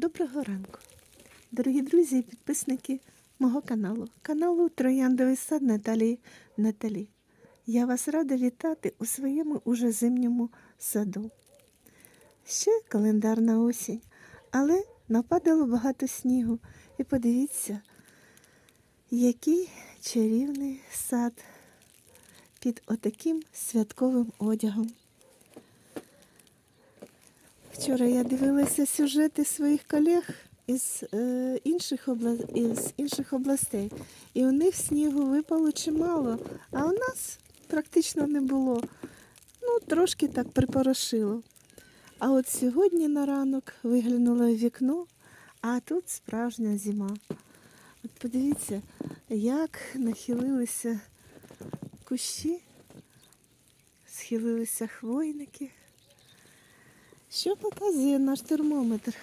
Доброго ранку, дорогі друзі і підписники мого каналу, каналу Трояндовий сад Наталії Наталі. Я вас рада вітати у своєму уже зимньому саду. Ще календарна осінь, але нападало багато снігу. І подивіться, який чарівний сад під отаким святковим одягом. Вчора я дивилася сюжети своїх колег із, е, інших, обла... із інших областей, і у них снігу випало чимало, а у нас практично не було. Ну, трошки так припорошило. А от сьогодні на ранок виглянула в вікно, а тут справжня зима. От подивіться, як нахилилися кущі, схилилися хвойники. Що показує наш термометр?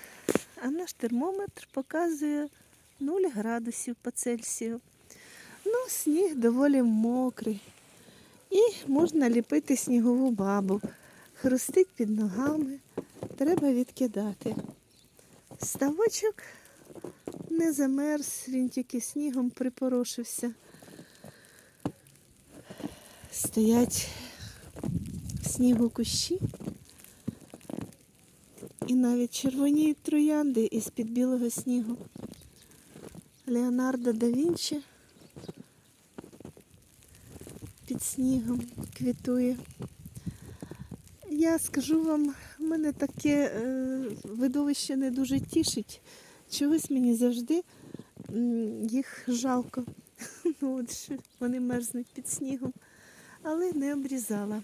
А наш термометр показує 0 градусів по Цельсію. Ну, сніг доволі мокрий. І можна ліпити снігову бабу. Хрустить під ногами, треба відкидати. Ставочок не замерз, він тільки снігом припорошився. Стоять снігу кущі. І навіть червоні троянди із-під білого снігу. Леонардо да Вінчі під снігом квітує. Я скажу вам, мене таке е, видовище не дуже тішить. Чогось мені завжди їх жалко. Ну, от що вони мерзнуть під снігом, але не обрізала.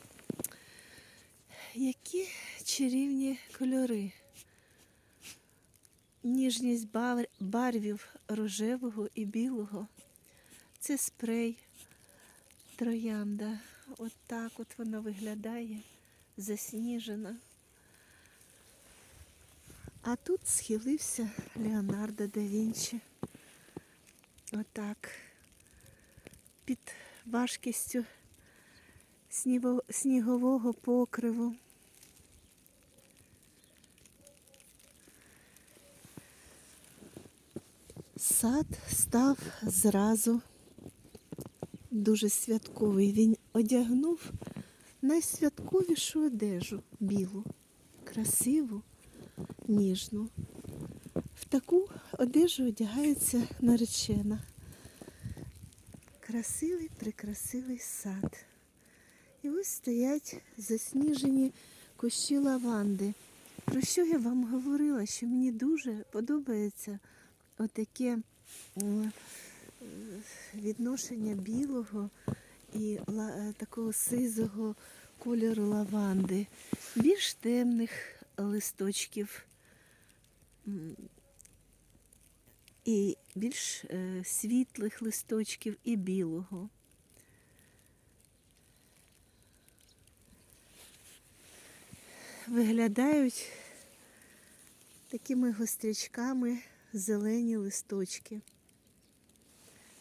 Які чарівні кольори. Ніжність бар- барвів рожевого і білого. Це спрей троянда. От так от вона виглядає, засніжена. А тут схилився Леонардо да Вінчі. Отак. Під важкістю снігового покриву. Сад став зразу дуже святковий. Він одягнув найсвятковішу одежу білу, красиву, ніжну. В таку одежу одягається наречена. Красивий, прикрасивий сад. І ось стоять засніжені кущі лаванди. Про що я вам говорила, що мені дуже подобається отаке відношення білого і е, такого сизого кольору лаванди, більш темних листочків і більш е, світлих листочків і білого. Виглядають такими гострячками зелені листочки.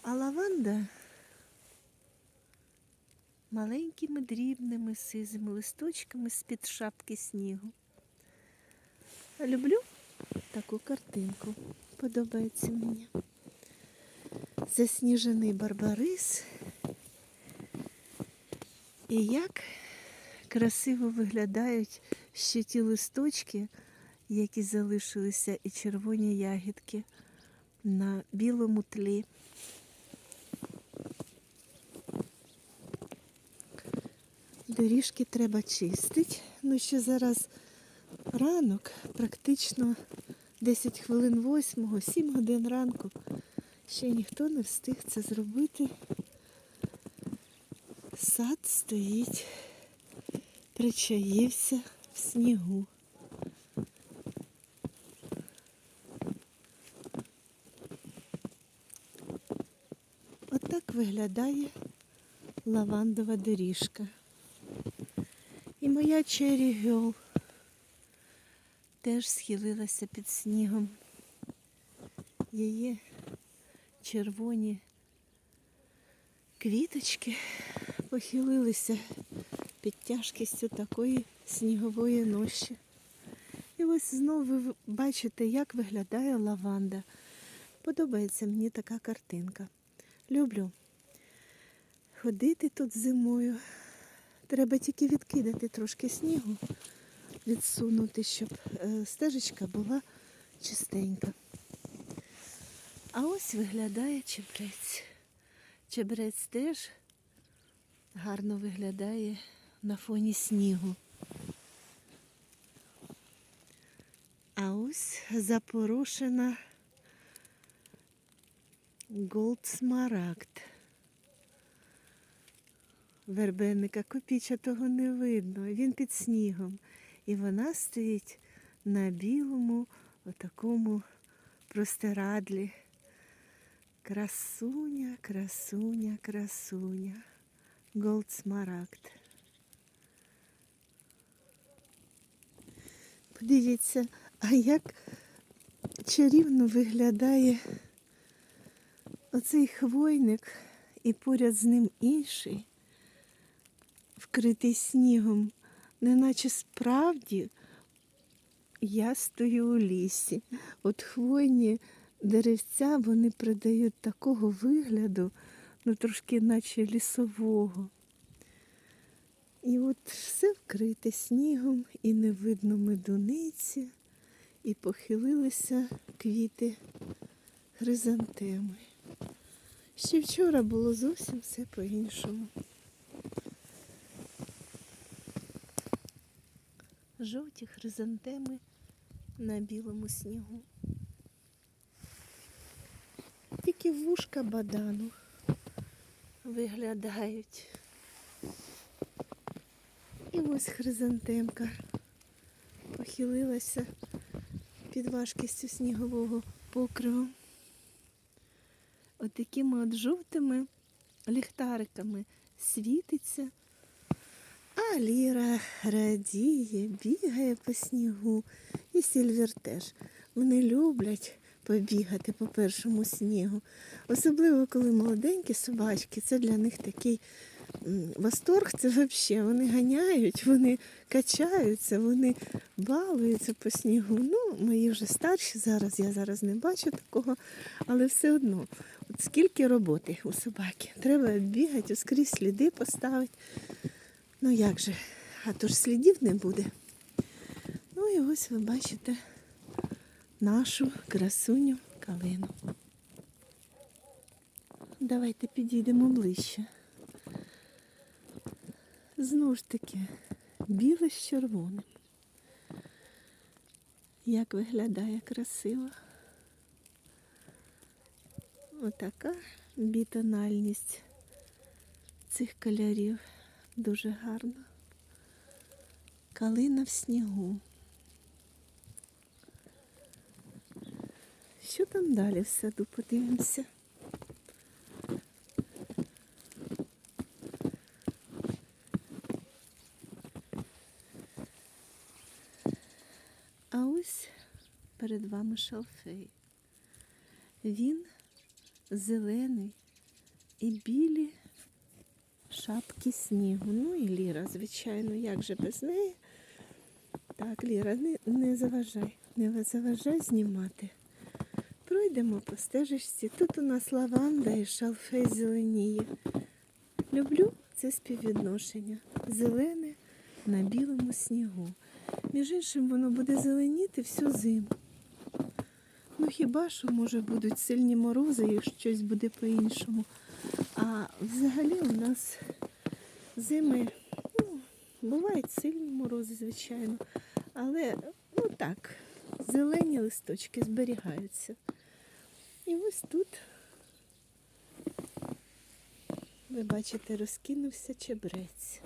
А лаванда маленькими дрібними сизими листочками з-під шапки снігу. Люблю таку картинку. Подобається мені. Засніжений барбарис. І як красиво виглядають ще ті листочки, які залишилися, і червоні ягідки на білому тлі. Доріжки треба чистити. Ну, ще зараз ранок, практично 10 хвилин восьмого, 7 годин ранку. Ще ніхто не встиг це зробити. Сад стоїть, причаївся в снігу. Отак виглядає лавандова доріжка. І моя Чері Гьол теж схилилася під снігом. Її червоні квіточки похилилися під тяжкістю такої снігової ночі. І І ось знову ви бачите, як виглядає лаванда. Подобається мені така картинка. Люблю ходити тут зимою. Треба тільки відкидати трошки снігу, відсунути, щоб е, стежечка була чистенька. А ось виглядає чебрець. Чебрець теж гарно виглядає на фоні снігу. А ось запорошена Голд Смарагд. Вербенника копічатого не видно, він під снігом. І вона стоїть на білому отакому простирадлі. Красуня, красуня, красуня. Голд Смарагд. Подивіться, а як чарівно виглядає оцей хвойник і поряд з ним інший, вкритий снігом, неначе справді я стою у лісі. От хвойні деревця вони придають такого вигляду, ну трошки наче лісового. І от все вкрите снігом, і не видно медуниці, і похилилися квіти хризантеми. Ще вчора було зовсім все по-іншому. Жовті хризантеми на білому снігу. Тільки вушка бадану виглядають. І ось хризантемка похилилася під важкістю снігового покриву. Отакими от жовтими ліхтариками світиться. А Ліра радіє, бігає по снігу. І Сільвір теж. Вони люблять побігати по першому снігу. Особливо, коли молоденькі собачки, це для них такий восторг, це взагалі. Вони ганяють, вони качаються, вони балуються по снігу. Ну, мої вже старші зараз, я зараз не бачу такого, але все одно. От скільки роботи у собаки. Треба бігати, скрізь сліди поставити. Ну як же, а то ж слідів не буде. Ну і ось ви бачите нашу красуню калину. Давайте підійдемо ближче. Знову ж таки, біле з червоним. Як виглядає красиво. Отака бітональність цих кольорів. Дуже гарно. Калина в снігу. Що там далі в саду? Подивимося. А ось перед вами шалфей. Він зелений і білі шапки снігу. Ну і Ліра, звичайно, як же без неї. Так, Ліра, не, не заважай, не заважай знімати. Пройдемо по стежечці. Тут у нас лаванда і шалфей зеленіє. Люблю це співвідношення. Зелене на білому снігу. Між іншим, воно буде зеленіти всю зиму. Ну хіба що, може, будуть сильні морози, і щось буде по-іншому. А взагалі у нас зими, ну, бувають сильні морози, звичайно. Але ну так, зелені листочки зберігаються. І ось тут, ви бачите, розкинувся чебрець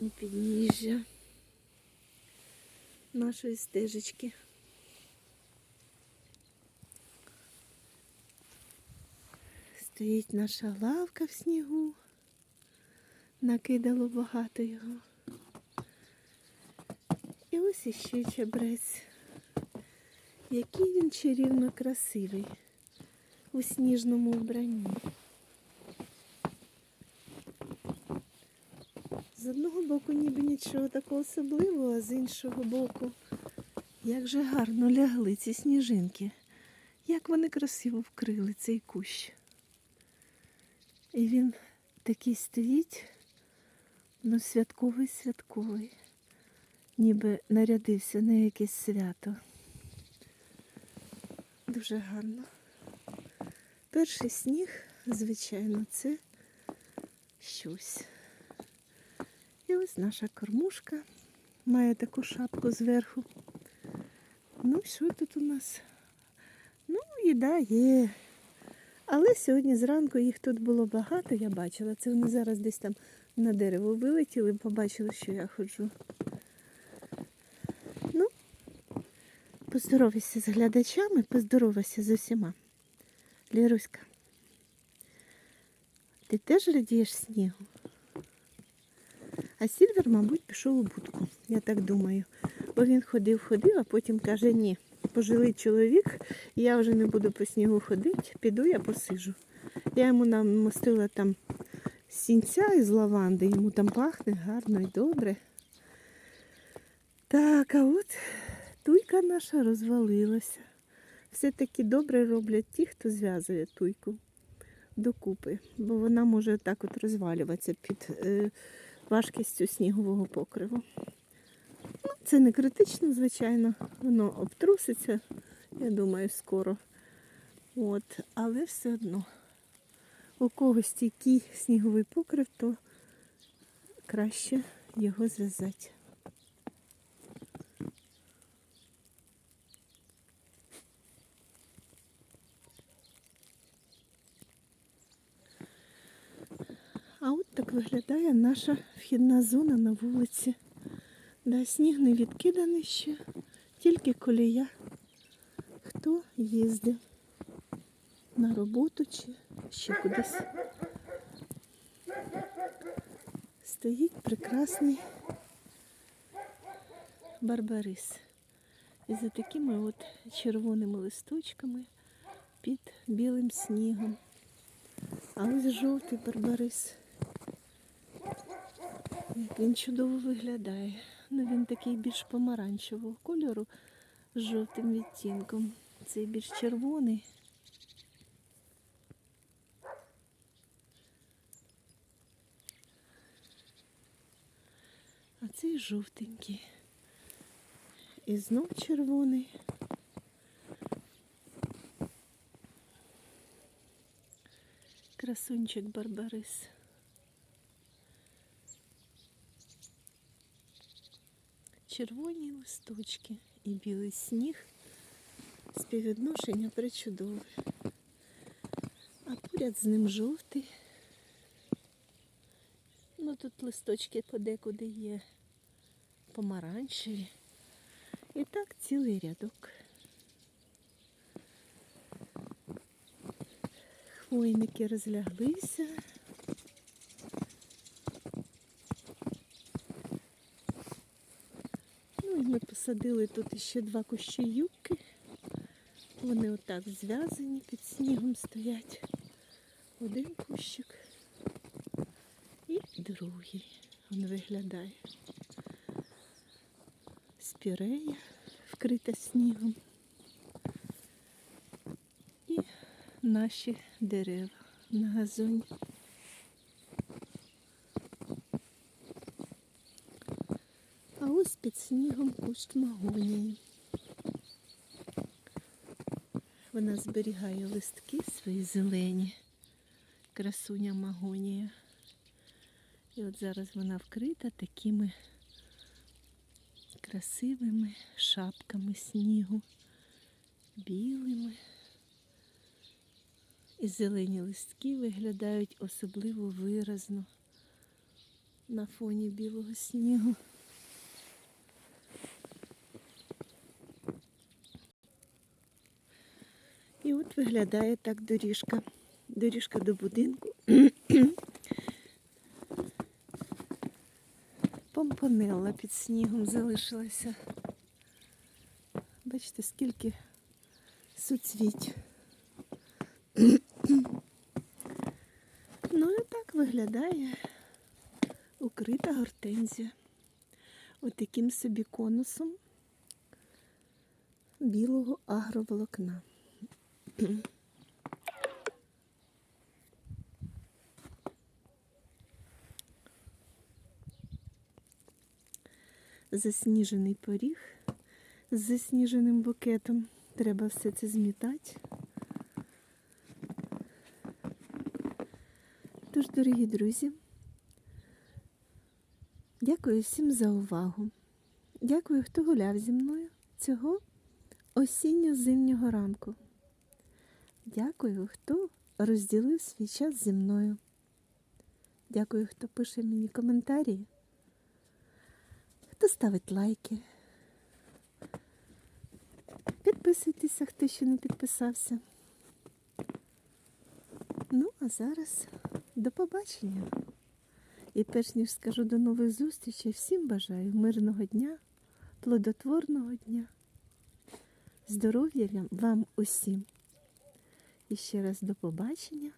у підніжжя нашої стежечки. Стоїть наша лавка в снігу. Накидало багато його. І ось іще чебрець. Який він чарівно красивий у сніжному вбранні. З одного боку ніби нічого такого особливого, а з іншого боку, як же гарно лягли ці сніжинки. Як вони красиво вкрили цей кущ. І він такий стоїть, ну святковий святковий, ніби нарядився на якесь свято. Дуже гарно. Перший сніг, звичайно, це щось. І ось наша кормушка має таку шапку зверху. Ну, що тут у нас? Ну, їда є. Але сьогодні зранку їх тут було багато, я бачила. Це вони зараз десь там на дерево вилетіли, побачили, що я ходжу. Ну, поздоровайся з глядачами, поздоровайся з усіма. Ліруська, ти теж радієш снігу? А Сільвер, мабуть, пішов у будку, я так думаю. Бо він ходив, ходив, а потім каже, ні, пожилий чоловік, я вже не буду по снігу ходити, піду я посижу. Я йому намостила там сінця із лаванди, йому там пахне гарно і добре. Так, а от туйка наша розвалилася. Все-таки добре роблять ті, хто зв'язує туйку докупи, бо вона може так от розвалюватися під е, важкістю снігового покриву. Це не критично, звичайно, воно обтруситься, я думаю, скоро. От, але все одно у когось стійкий сніговий покрив, то краще його зв'язати. А от так виглядає наша вхідна зона на вулиці. Да, сніг не відкиданий ще, тільки колія. Хто їздив на роботу чи ще кудись. Стоїть прекрасний барбарис. І за такими от червоними листочками під білим снігом. А ось жовтий барбарис. Як він чудово виглядає. Ну він такий більш помаранчевого кольору з жовтим відтінком. Цей більш червоний. А цей жовтенький. І знов червоний. Красунчик Барбарис. Червоні листочки і білий сніг. Співвідношення причудове. А поряд з ним жовтий. Ну тут листочки подекуди є помаранчеві. І так цілий рядок. Хвойники розляглися. Ну і ми посадили тут ще два кущі юбки. Вони отак зв'язані, під снігом стоять. Один кущик і другий. Він виглядає. Спірея вкрита снігом. І наші дерева на газоні. А ось під снігом кущ магонії. Вона зберігає листки свої зелені, красуня магонія. І от зараз вона вкрита такими красивими шапками снігу, білими. І зелені листки виглядають особливо виразно на фоні білого снігу. І от виглядає так доріжка. Доріжка до будинку. Помпонелла під снігом залишилася. Бачите, скільки суцвіть. Ну і так виглядає укрита гортензія. Отаким собі конусом білого агроволокна. Засніжений поріг з засніженим букетом. Треба все це змітати. Тож, дорогі друзі, дякую всім за увагу. Дякую, хто гуляв зі мною цього осінньо-зимнього ранку. Дякую, хто розділив свій час зі мною. Дякую, хто пише мені коментарі, хто ставить лайки. Підписуйтеся, хто ще не підписався. Ну, а зараз до побачення. І перш ніж скажу до нових зустрічей, всім бажаю мирного дня, плодотворного дня, здоров'я вам усім. І ще раз до побачення,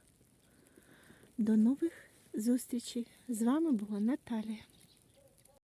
до нових зустрічей. З вами була Наталія.